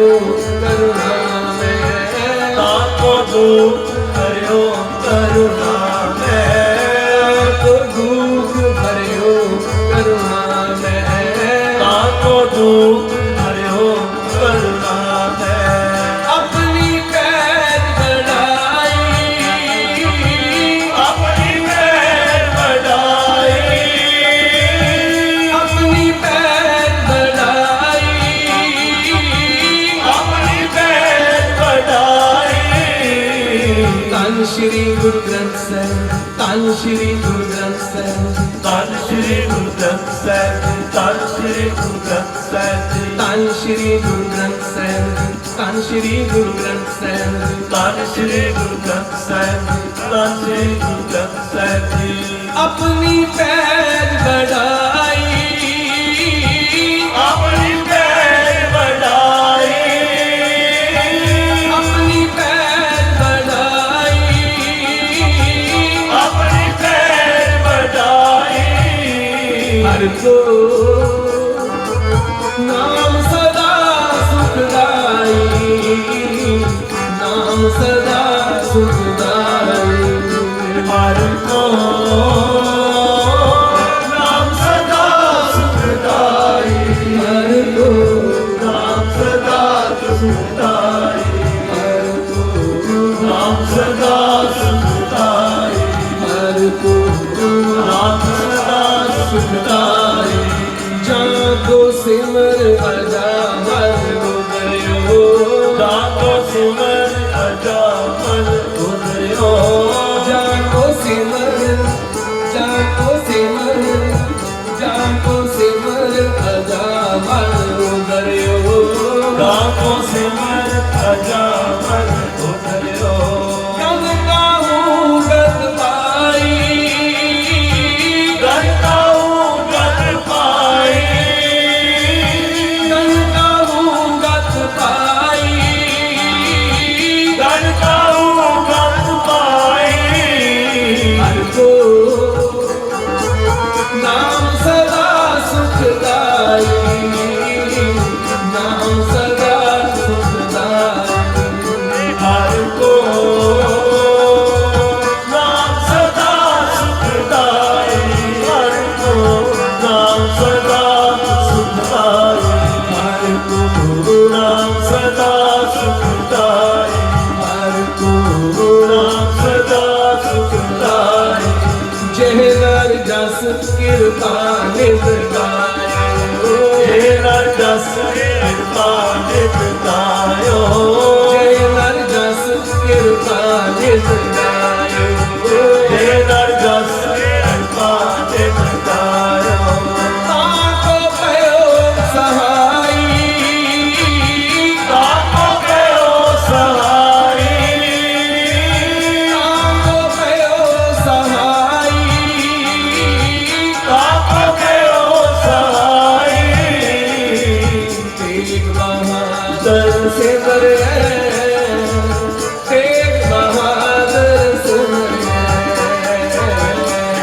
કરુણા તાકો દૂર કર્યો કરુણા ਤਨ ਸ੍ਰੀ ਗੁਰੂ ਗ੍ਰੰਥ ਸਾਹਿਬ ਤਨ ਸ੍ਰੀ ਗੁਰੂ ਗ੍ਰੰਥ ਸਾਹਿਬ। ਤਨ ਸ੍ਰੀ ਗੁਰੂ ਗ੍ਰੰਥ ਸ੍ਰੀ ਗੁਰੂ ਗ੍ਰੰਥ ਸਾਹਿਬ। ਤਨ ਸ੍ਰੀ ਗੁਰੂ ਗ੍ਰੰਥ ਆਪਣੀ ਪੈਰ ਬੜਾਈ to não ਕਿਰਪਾ ਨਿਰਕਾਰ ਤੇਰਾ ਜਸ ਕਿਰਪਾ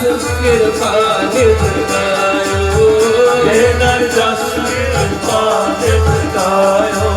تسكر خالد دايو دينار تسكر خالد دايو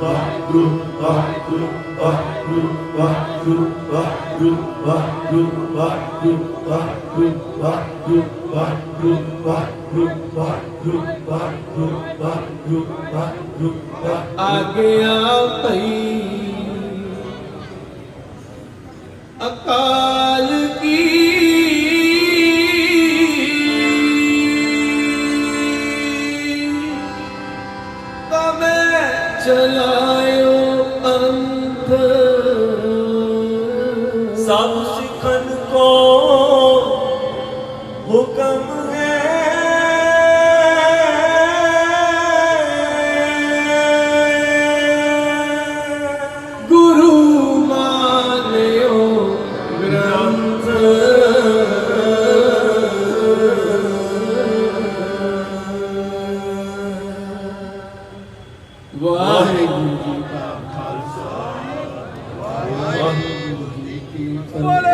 ਵਾਹਿਗੁਰੂ ਵਾਹਿਗੁਰੂ ਵਾਹਿਗੁਰੂ ਵਾਹਿਗੁਰੂ ਵਾਹਿਗੁਰੂ ਵਾਹਿਗੁਰੂ ਵਾਹਿਗੁਰੂ ਵਾਹਿਗੁਰੂ ਵਾਹਿਗੁਰੂ ਵਾਹਿਗੁਰੂ ਵਾਹਿਗੁਰੂ ਵਾਹਿਗੁਰੂ ਵਾਹਿਗੁਰੂ ਵਾਹਿਗੁਰੂ ਵਾਹਿਗੁਰੂ ਆਗਿਆ ਭਈ ਅਕਾਲ आखन को हुक्म ਵਾਹਿਗੁਰੂ ਜੀ ਕਾ ਖਾਲਸਾ। ਵਾਹਿਗੁਰੂ ਜੀ ਕੀ ਫਤਿਹ।